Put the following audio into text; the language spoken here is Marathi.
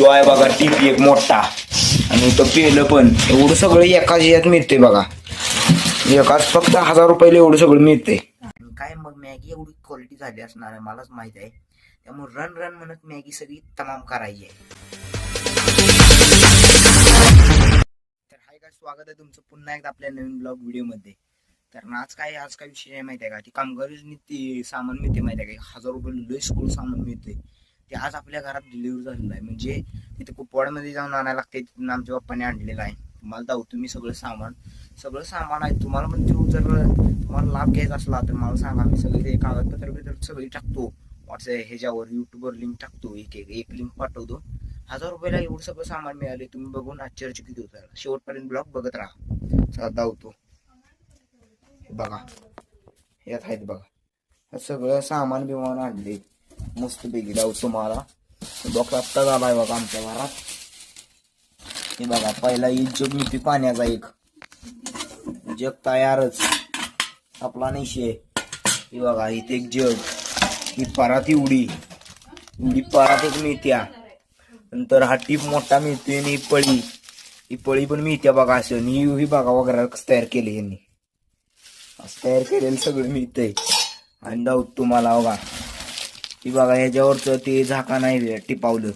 शिवाय बघा टीपी एक मोठा. आणि तो पेलं पण. एवढं सगळं एकाच यात मिळते बघा. एकाच फक्त हजार रुपयाला एवढं सगळं मिळते काय मग मॅगी एवढी क्वालिटी झाली असणार आहे मलाच माहीत आहे. त्यामुळे रन रन म्हणत मॅगी सगळी तमाम करायची आहे. तर हाय काय स्वागत आहे तुमचं पुन्हा एकदा आपल्या नवीन ब्लॉग व्हिडिओमध्ये तर आज काय आज काय विषय आहे माहिती आहे का? ती कामगारीच ती सामान मिळते माहिती आहे का? हजार रुपये लय स्कूल सामान मिळते ते आज आपल्या घरात डिलिव्हरी झालेलं आहे. म्हणजे तिथे कुपवाडमध्ये जाऊन आणायला लागते. तिथून आमच्या पप्पाने आणलेलं आहे. तुम्हाला दावतो मी सगळं सामान. सगळं सामान आहे. तुम्हाला पण जर तुम्हाला लाभ घ्यायचा असला तर मला सांगा. मी सगळे ते कागदपत्र बित्र सगळी टाकतो. व्हॉट्सअप ह्याच्यावर यूट्यूबवर लिंक टाकतो. एक एक एक लिंक पाठवतो. हजार रुपयाला एवढं सगळं सामान मिळाले. तुम्ही बघून आश्चर्यचकित होता. शेवटपर्यंत ब्लॉग बघत राहा. चला दावतो बघा. यात आहेत बघा. सगळं सामान बिमान आणले. मस्त पैकी जाऊ तुम्हाला. बॉक्स आत्ताच आलाय बघा आमच्या घरात. हे बघा पहिला एक जग मिठी पाण्याचा एक. जग तयारच. आपला नाही शे हे बघा इथे एक जग. ही परात एवढी. एवढी परात एक मिळत्या नंतर हा टीप मोठा मिळतोय आणि ही पळी. ही पळी पण मिळत्या बघा असं. ही ही बघा वगैरे कसं तयार केली यांनी. असं तयार केलेलं सगळं मिळतंय आणि दाऊ तुम्हाला बघा. ती बघा ह्याच्यावरचं ते झाका नाही टिपावलं.